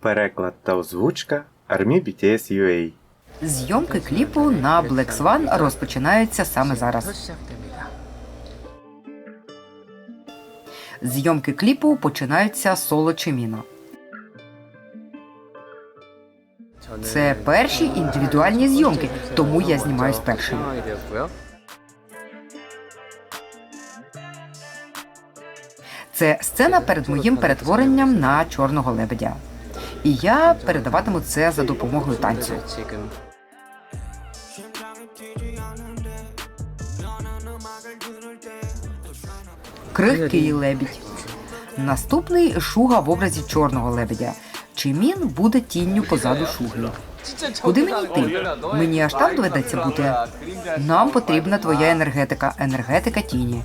Переклад та озвучка Армі BTS UA. Зйомки кліпу на Black Swan розпочинаються саме зараз. Зйомки кліпу починаються соло Чиміно. Це перші індивідуальні зйомки, тому я знімаюсь першим. Це сцена перед моїм перетворенням на чорного лебедя. І я передаватиму це за допомогою танцю. Крихкий лебідь. Наступний шуга в образі чорного лебедя. Чимін буде тінню позаду шуги. Куди мені йти? Мені аж там доведеться бути. Нам потрібна твоя енергетика, енергетика тіні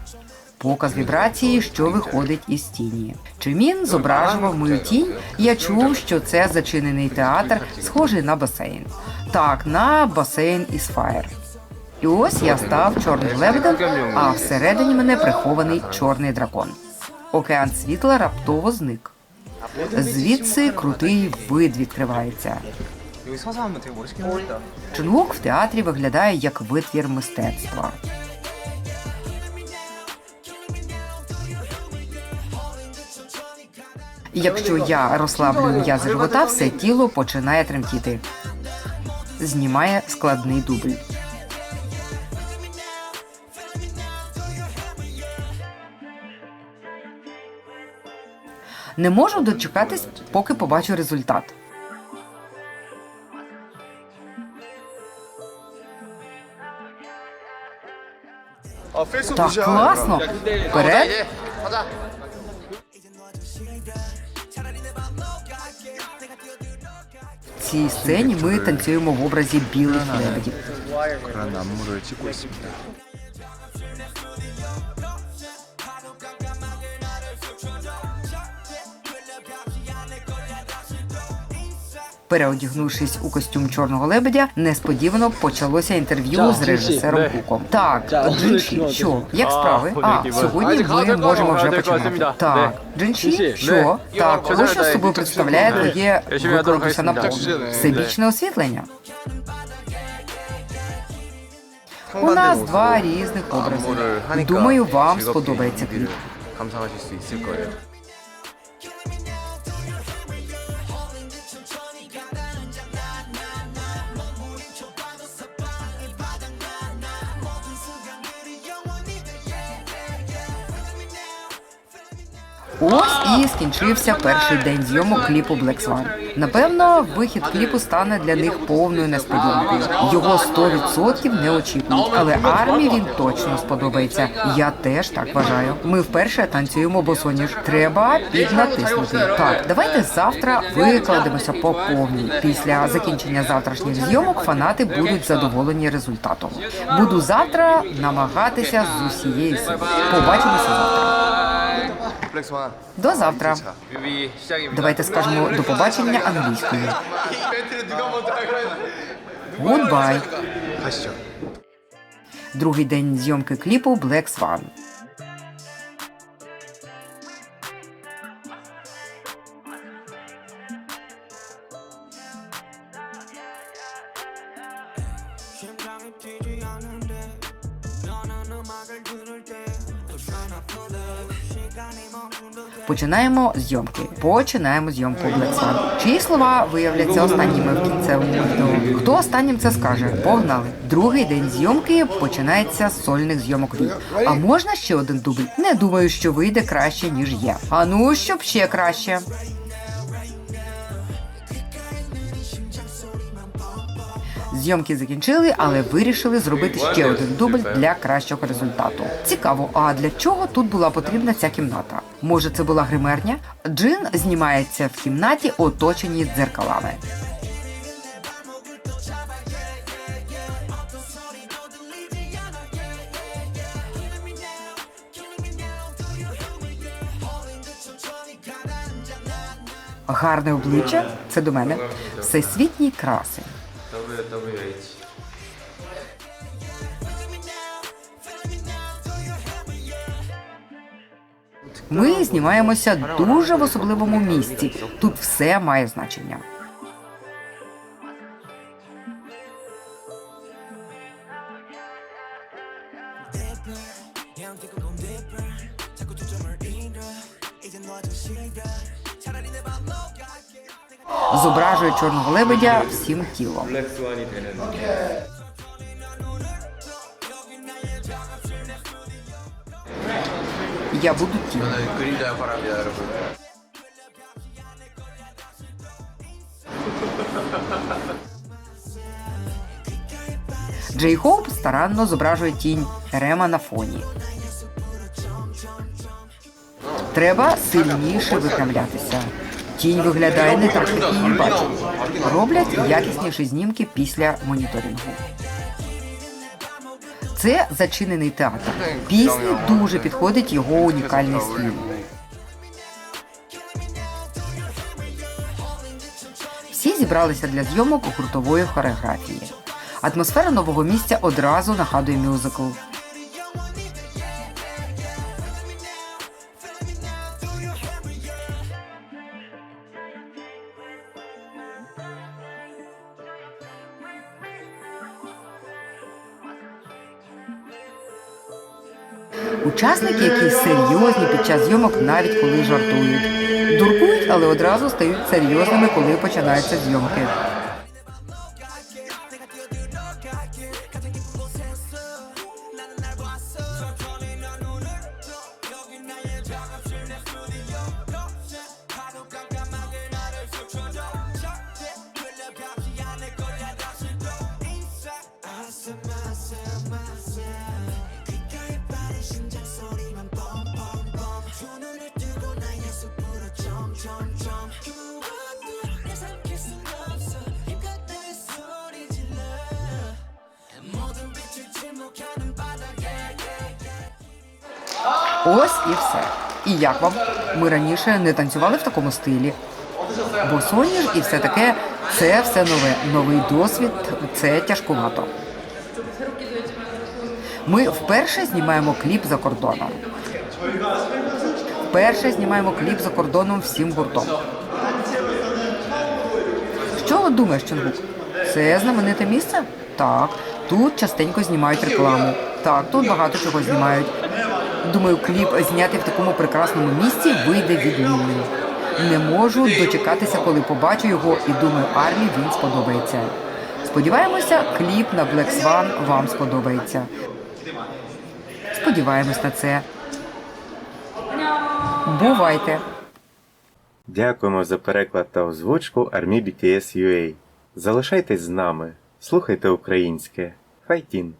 показ вібрації, що виходить із тіні. Чимін зображував мою тінь. Я чув, що це зачинений театр, схожий на басейн. Так, на басейн із фаєр. І ось я став чорним лебедем, а всередині мене прихований чорний дракон. Океан світла раптово зник. Звідси крутий вид відкривається. Чингук в театрі виглядає як витвір мистецтва. Якщо я розслаблюю м'язи живота, все тіло починає тремтіти. Знімає складний дубль. Не можу дочекатись, поки побачу результат. Так класно. Вперед. Цій сцені ми танцюємо в образі білих лебедів. Переодягнувшись у костюм чорного лебедя, несподівано почалося інтерв'ю з режисером Куком. Так, Джинші, що? як справи? А сьогодні ми можемо вже починати. Так, Джинші, що? Так, ось що з собою представляє твоє викладуся на повну. Всебічне освітлення. У нас два різних образи. Думаю, вам сподобається кліп. Ось і скінчився перший день зйомок кліпу Black Swan. Напевно, вихід кліпу стане для них повною несподіванкою. Його 100% не очікують, але армії він точно сподобається. Я теж так вважаю. Ми вперше танцюємо босоніж. Треба піднатиснути. Так, давайте завтра викладемося по повній. Після закінчення завтрашніх зйомок фанати будуть задоволені результатом. Буду завтра намагатися з усієї сили. Побачимося завтра. До завтра. Давайте скажемо до побачення англійською. Гудбай. Другий день зйомки кліпу Black Swan. Починаємо зйомки. Починаємо зйомку Black Чиї слова виявляться останніми в кінцевому відео? Хто останнім це скаже? Погнали. Другий день зйомки починається з сольних зйомок від. А можна ще один дубль? Не думаю, що вийде краще ніж є. А ну щоб ще краще. Зйомки закінчили, але вирішили зробити ще один дубль для кращого результату. Цікаво, а для чого тут була потрібна ця кімната? Може, це була гримерня? Джин знімається в кімнаті, оточеній дзеркалами. Гарне обличчя це до мене. Всесвітній красень WWH. Ми знімаємося дуже в особливому місці. Тут все має значення. Зображує чорного лебедя всім тілом. 블랙스완이 되는 Я буду тінь. 저는 그 Зображує чорного лебедя всім тілом. Я буду тілом. Джей Хоуп старанно зображує тінь Рема на фоні. Треба сильніше випрямлятися. Тінь виглядає не так, як її бачить. Роблять якісніші знімки після моніторингу. Це зачинений театр. Пісні дуже підходить його унікальний стиль. Всі зібралися для зйомок гуртової хореографії. Атмосфера нового місця одразу нагадує мюзикл. Учасники, які серйозні під час зйомок, навіть коли жартують. Дуркують, але одразу стають серйозними, коли починаються зйомки. Ось і все. І як вам? Ми раніше не танцювали в такому стилі. Бо соніж і все таке це все нове. Новий досвід це тяжкувато. Ми вперше знімаємо кліп за кордоном. Вперше знімаємо кліп за кордоном всім гуртом. Що думаєш, Чонгук? Це знамените місце? Так. Тут частенько знімають рекламу. Так, тут багато чого знімають. Думаю, кліп зняти в такому прекрасному місці вийде відмінний. Не можу дочекатися, коли побачу його, і думаю, армії він сподобається. Сподіваємося, кліп на Black Swan вам сподобається. Сподіваємось на це. Бувайте! Дякуємо за переклад та озвучку Армі BTS UA. Залишайтесь з нами, слухайте українське. Файтін!